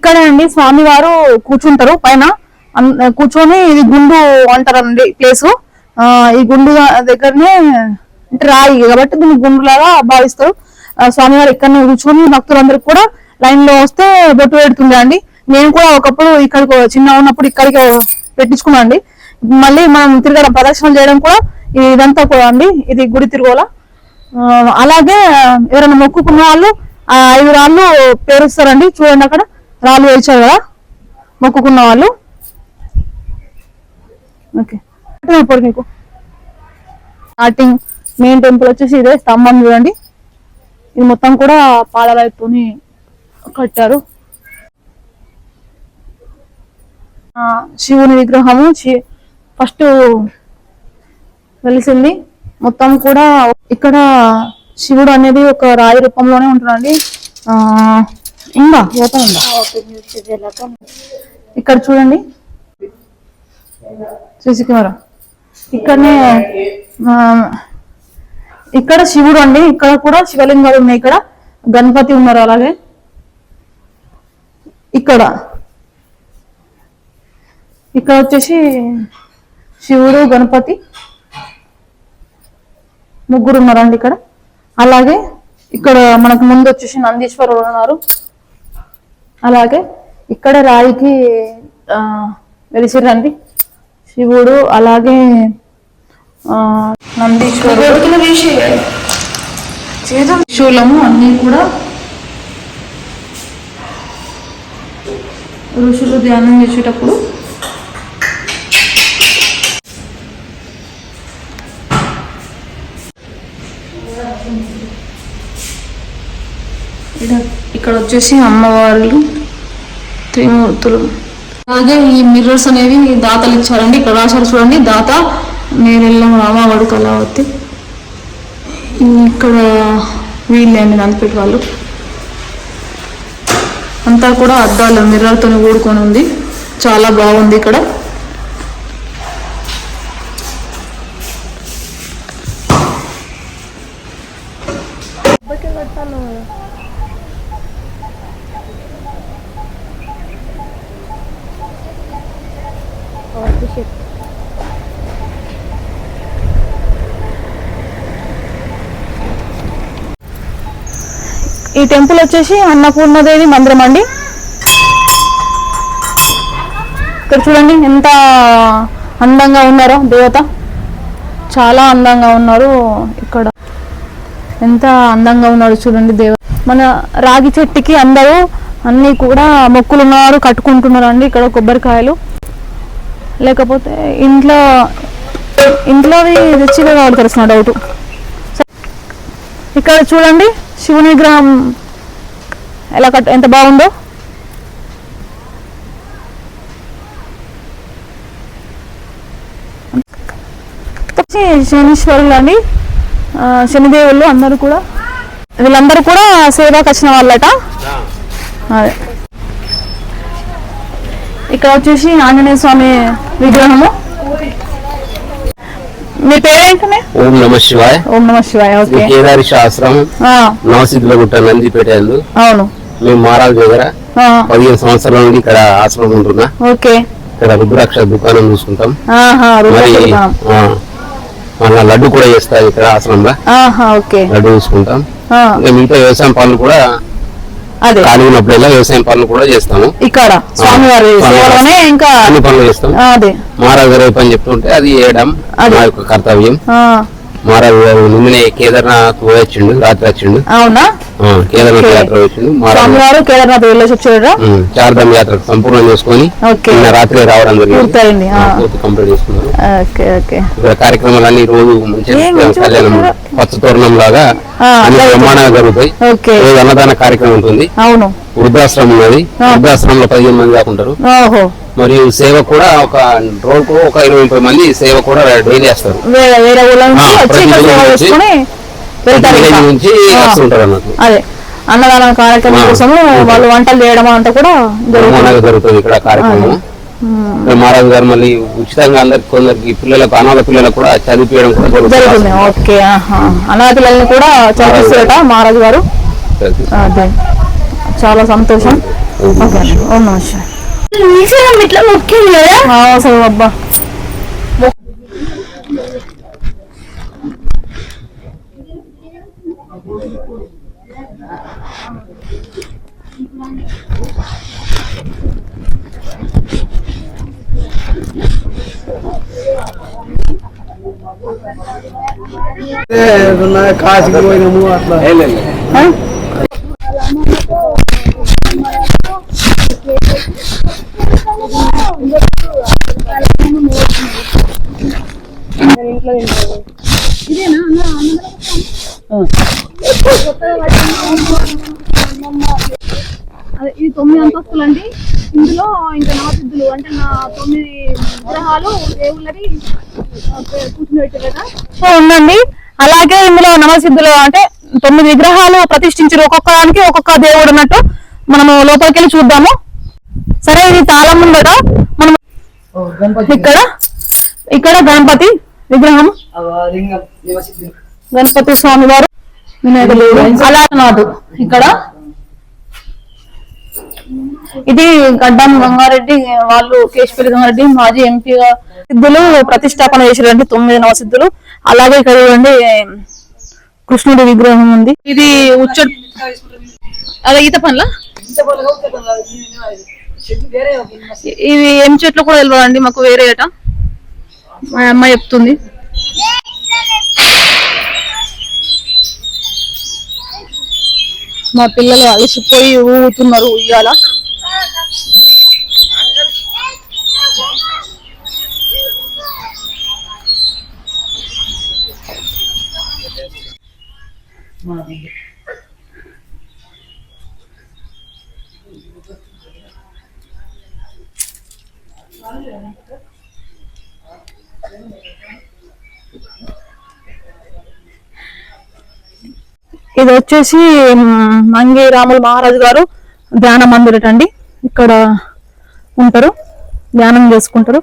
ఇక్కడే అండి. స్వామివారు కూర్చుంటారు పైన. కూర్చొని ఇది గుండు అంటారండి ప్లేసు ఈ గుండు దగ్గరనే అంటే రాయి. కాబట్టి దీన్ని గుండు లాగా భావిస్తారు స్వామివారు ఇక్కడనే కూర్చొని భక్తులందరికీ కూడా లైన్లో వస్తే బొట్టు పెడుతుంది అండి. నేను కూడా ఒకప్పుడు ఇక్కడికి చిన్న ఉన్నప్పుడు ఇక్కడికి పెట్టించుకున్నాను అండి. మళ్ళీ మనం తిరగడం ప్రదక్షిణ చేయడం కూడా ఇదంతా కూడా అండి. ఇది గుడి తిరుగోల. అలాగే ఎవరైనా మొక్కుకున్న వాళ్ళు ఆ ఐదు రాళ్ళు పేరుస్తారండి. చూడండి అక్కడ. రాళ్ళు వేయించారు కదా? మొక్కుకున్న వాళ్ళు? ఓకే. ఇప్పుడు మీకు స్టార్టింగ్ మెయిన్ టెంపుల్ వచ్చేసి ఇదే స్తంభం చూడండి. ఇది మొత్తం కూడా పాలరాయితోని కట్టారు. శివుని విగ్రహము ఫస్ట్ వెలిసింది. మొత్తం కూడా ఇక్కడ శివుడు అనేది ఒక రాయి రూపంలోనే ఉంటున్నాడండి ఇంకా ఓపెన్ ఉందా? ఇక్కడ చూడండి. CC camera. ఇక్కడనే ఇక్కడ శివుడు అండి. ఇక్కడ కూడా శివలింగాలు ఉన్నాయి ఇక్కడ. గణపతి ఉన్నారు అలాగే. ఇక్కడ. ఇక్కడ వచ్చేసి శివుడు గణపతి ముగ్గురు ఉన్నారండి ఇక్కడ. అలాగే ఇక్కడ మనకు ముందు వచ్చేసి నందీశ్వరుడు ఉన్నారు. అలాగే ఇక్కడ రాయికి వెలిసిరండి శివుడు అలాగే నందీశ్వరుడు. శూలము అన్ని కూడా ఋషులు ధ్యానం చేసేటప్పుడు ఇక్కడ- ఇక్కడ వచ్చేసి అమ్మవార్లు. త్రిమూర్తులు అలాగే ఈ మిర్రర్స్ అనేవి దాతలు ఇచ్చారండి. ఇక్కడ రాశారు చూడండి దాత. నేరెల్లం రామవాడు కళావతి. ఇక్కడ వీళ్ళండి నందిపేట వాళ్ళు. అంతా కూడా అద్దాలు మిర్రర్తో కూడుకొని ఉంది. చాలా బాగుంది ఇక్కడ. ఈ టెంపుల్ వచ్చేసి అన్నపూర్ణదేవి మందిరం అండి. ఇక్కడ చూడండి ఎంత అందంగా ఉన్నారో దేవత. చాలా అందంగా ఉన్నారు ఇక్కడ. ఎంత అందంగా ఉన్నాడు చూడండి దేవ. మన రాగి చెట్టుకి అందరూ అన్నీ కూడా మొక్కులు ఉన్నారు కట్టుకుంటున్నారు అండి ఇక్కడ కొబ్బరికాయలు. లేకపోతే ఇంట్లో ఇంట్లో తెచ్చి కావాలి తెలిసిన డౌట్ ఇక్కడ చూడండి శివుని విగ్రహం ఎలా కట్ ఎంత బాగుందో. శనీశ్వరులు అండి శనిదేవుళ్ళు అందరూ కూడా వీళ్ళందరూ కూడా సేవకు వచ్చిన వాళ్ళట. అదే. ఇక్కడ వచ్చేసి ఆంజనేయ స్వామి విగ్రహము. మీ పేరేంటనే ఓం నమ శివాయ. ఓం నమ శివాయ ఓకే. కేదారి శాస్త్రం. నవసిద్ధుల గుట్ట నందిపేట అవును. మేము మహారాజు దగ్గర పదిహేను సంవత్సరాల నుండి ఇక్కడ ఆశ్రమం ఉంటున్నా. ఓకే. ఇక్కడ రుద్రాక్ష దుకాణం చూసుకుంటాం. మరి లడ్డు కూడా చేస్తాం ఇక్కడ ఆశ్రమంలో. లడ్డు చూసుకుంటాం. మిగతా వ్యవసాయం పనులు కూడా ఖాళీ ఉన్నప్పుడల్లా వ్యవసాయం పనులు కూడా చేస్తాము ఇక్కడ స్వామివారి సేవలోనే ఇంకా అన్ని పనులు చేస్తాం ఆ, అదే. మహారాజు గారు ఏ పని చెప్తుంటే అది చేయడం యొక్క కర్తవ్యం. మహారాజు గారు నిన్ననే కేదార్నాథ్ వచ్చిండు రాత్రి వచ్చిండు. అవునా? ఆ, కేదార్నాథ్ వెళ్ళేసి వచ్చారా చార్ధామ్ యాత్ర సంపూర్ణం చేసుకొని నిన్న రాత్రి రావడం పూర్తయింది కంప్లీట్ చేసుకున్నారు. Okay okay. కార్యక్రమాలన్నీ రోజు కళ్యాణం? పచ్చ తోరణం లాగా అన్ని. బ్రహ్మాండంగా జరుగుతాయి. ఓకే. రోజు అన్నదాన కార్యక్రమం ఉంటుంది. అవును. వృద్ధాశ్రమం ఉన్నది. వృద్ధాశ్రమంలో పదిహేను మంది ఓహో. మరియు సేవ కూడా ఒక రోజుకు ఒక ఇరవై ముప్పై మంది సేవ కూడా డైలీ వేరే ఊళ్ళ అదే అన్నదాన కార్యక్రమం. కోసము వాళ్ళు వంటలు చేయడం అంతా కూడా జరుగుతుంది. ఇక్కడ కార్యక్రమం. మహారాజు గారు మళ్ళీ ఉచితంగా అందరికి కొందరికి పిల్లలకు అనాథ పిల్లలకు కూడా చదివించడం జరుగుతుంది. ఓకే ఆహా. అనాథ పిల్లల్ని కూడా చదివిస్తారట మహారాజు గారు? అదే. చాలా సంతోషం. ఓకే. అండి. ఓం నమః శివాయ. ఇట్లా మొక్కింది కదా ఆ, అసలు అబ్బా కాశీకి పోయినాము అట్లా ఆ? అదే ఇది తొమ్మిది అంతస్తులు అండి. ఇందులో ఇంకా నవసిద్ధులు అంటే నా తొమ్మిది విగ్రహాలు దేవుళ్ళని కూర్చుని పెట్టారట సో ఉందండి. అలాగే ఇందులో నవసిద్ధులు అంటే తొమ్మిది విగ్రహాలు ప్రతిష్ఠించారు. ఒక్కొక్క దానికి ఒక్కొక్క దేవుడు అన్నట్టు మనము లోపలికి వెళ్ళి చూద్దాము. సరే ఇది తాళం ఉందట మనం ఇక్కడ ఇక్కడ గణపతి విగ్రహం. గణపతి స్వామి వారు వినాయక దేవుడు అలానాథు ఇక్కడ. ఇది గడ్డం గంగారెడ్డి వాళ్ళు కేశపల్లి గంగారెడ్డి మాజీ ఎంపీగా సిద్ధులు ప్రతిష్టాపన చేసారండి తొమ్మిది నవసిద్ధులు అలాగే ఇక్కడ చూడండి కృష్ణుడి విగ్రహం ఉంది. ఇది ఉచ్చ అదే ఈత వేరే ఇవి ఏం చెట్లు కూడా తెలియదండి మాకు వేరే అట మా అమ్మ చెప్తుంది. మా పిల్లలు అలసిపోయి ఊగుతున్నారు ఉయ్యాల ఇది వచ్చేసి మంగి రాములు మహారాజు గారు ధ్యాన మందిరట అండి. ఇక్కడ ఉంటారు. ధ్యానం చేసుకుంటారు.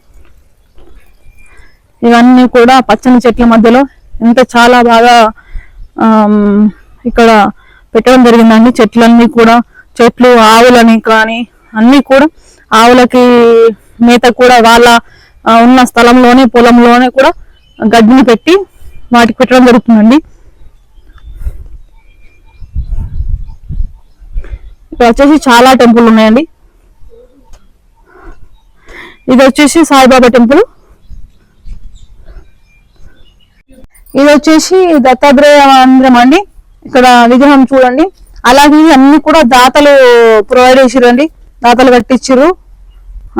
ఇవన్నీ కూడా పచ్చని చెట్ల మధ్యలో ఎంత చాలా బాగా ఇక్కడ పెట్టడం జరిగిందండి. చెట్లన్నీ కూడా చెట్లు ఆవులని కానీ అన్ని కూడా ఆవులకి మేత కూడా వాళ్ళ ఉన్న స్థలంలోనే పొలంలోనే కూడా గడ్డిని పెట్టి వాటికి పెట్టడం జరుగుతుందండి. ఇక్కడ వచ్చేసి చాలా టెంపుల్ ఉన్నాయండి. ఇది వచ్చేసి సాయిబాబా టెంపుల్. ఇది వచ్చేసి దత్తాత్రేయ మందిరం అండి. ఇక్కడ విగ్రహం చూడండి. అలాగే అన్ని కూడా దాతలు ప్రొవైడ్ చేసిరండి. దాతలు కట్టించారు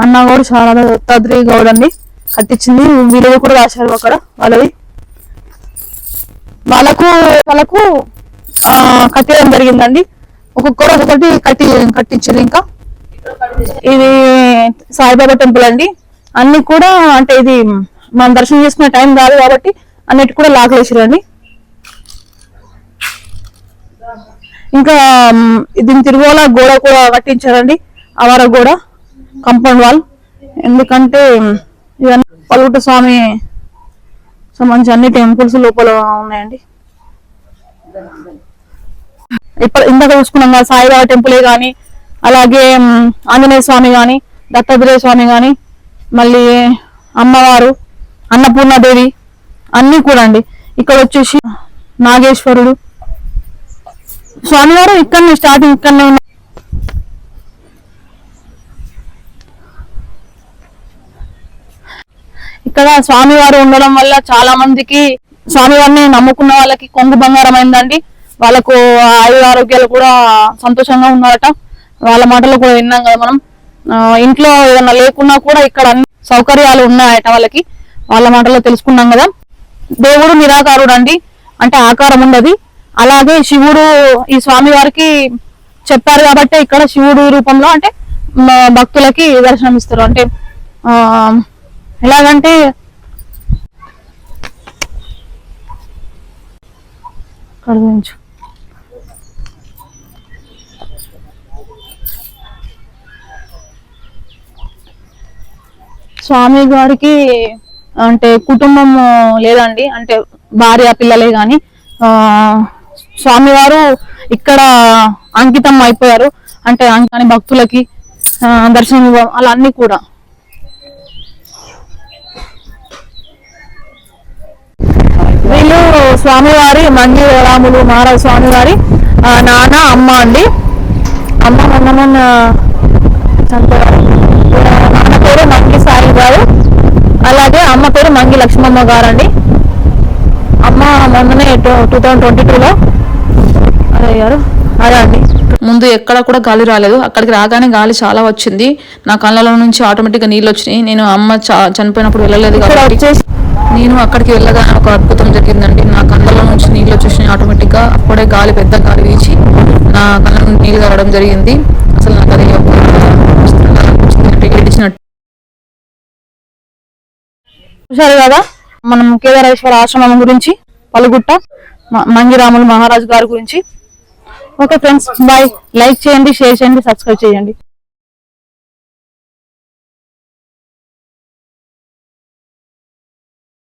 అన్న కూడా చాలా దత్తాత్రేయ గౌడ్ అండి. కట్టించింది. వీళ్ళు కూడా రాశారు అక్కడ వాళ్ళవి. వాళ్ళకు వాళ్ళకు ఆ, కట్టడం జరిగిందండి. ఒక్కొక్కరు ఒక్కొక్కటి కట్టి కట్టించారు ఇంకా. ఇది సాయిబాబా టెంపుల్ అండి. అన్ని కూడా అంటే ఇది మనం దర్శనం చేసుకునే టైం కాదు కాబట్టి అన్నిటి కూడా లాగలేసారండి. ఇంకా దీని తిరుమల గోడ కూడా కట్టించారండి. అవార గోడ కంపౌండ్ వాల్. ఎందుకంటే ఇవన్నీ పలుగుట స్వామి సంబంధించి అన్ని టెంపుల్స్ లోపల ఉన్నాయండి. ఇప్పుడు ఇందాక చూసుకున్నాం కదా సాయిబాబా టెంపులే కానీ అలాగే ఆంజనేయ స్వామి కానీ దత్తాత్రేయ స్వామి కానీ మళ్ళీ అమ్మవారు అన్నపూర్ణాదేవి అన్నీ కూడా అండి. ఇక్కడ వచ్చేసి నాగేశ్వరుడు. స్వామివారు ఇక్కడనే స్టార్టింగ్ ఇక్కడనే ఉన్న ఇక్కడ స్వామివారు ఉండడం వల్ల చాలా మందికి స్వామివారిని నమ్ముకున్న వాళ్ళకి కొంగు బంగారం అయిందండి. వాళ్ళకు ఆయుర ఆరోగ్యాలు కూడా సంతోషంగా ఉన్నారట. వాళ్ళ మాటలు కూడా విన్నాం కదా మనం. ఇంట్లో ఏదైనా లేకున్నా కూడా ఇక్కడ అన్ని సౌకర్యాలు ఉన్నాయట వాళ్ళకి. వాళ్ళ మాటలో తెలుసుకున్నాం కదా. దేవుడు నిరాకారుడు అండి అంటే ఆకారం ఉండదు. అలాగే శివుడు ఈ స్వామి వారికి చెప్పారు కాబట్టి ఇక్కడ శివుడు రూపంలో అంటే భక్తులకి దర్శనం ఇస్తారు. అంటే ఎలాగంటే ఇక్కడ గురించి స్వామి గారికి అంటే కుటుంబం లేదండి అంటే భార్య పిల్లలే గాని ఆ స్వామివారు ఇక్కడ అంకితం అయిపోయారు. అంటే అంకాని భక్తులకి దర్శనం ఇవ్వడం అలా అన్ని కూడా. వీళ్ళు స్వామివారి మంగి రాములు మహారాజు స్వామివారి నాన్న అమ్మ అండి. అమ్మ మొన్న మొన్న చనిపోయారు పేరు మంగి సాయి గారు. అలాగే అమ్మ పేరు మంగి లక్ష్మమ్మ గారు అండి అమ్మ మొన్ననే టూ థౌజండ్ ట్వంటీ టూలో అయ్యారు అదే అండి. ముందు ఎక్కడ కూడా గాలి రాలేదు. అక్కడికి రాగానే గాలి చాలా వచ్చింది. నా కళ్ళలో నుంచి ఆటోమేటిక్గా నీళ్ళు వచ్చినాయి. నేను అమ్మ చనిపోయినప్పుడు వెళ్ళలేదు కాబట్టి నేను అక్కడికి వెళ్ళగానే ఒక అద్భుతం జరిగిందండి. నా కళ్ళలో నుంచి నీళ్ళు వచ్చేసినాయి ఆటోమేటిక్గా అప్పుడే గాలి పెద్ద గాలి వీచి నా కళ్ళ నుండి నీళ్ళు కారడం జరిగింది. అసలు నాకు అది చూశారు కదా? మనం కేదారేశ్వర ఆశ్రమం గురించి పలుగుట్ట మ- మంగిరాములు మహారాజు గారి గురించి. Okay friends bye. లైక్ చేయండి షేర్ చేయండి సబ్స్క్రైబ్ చేయండి.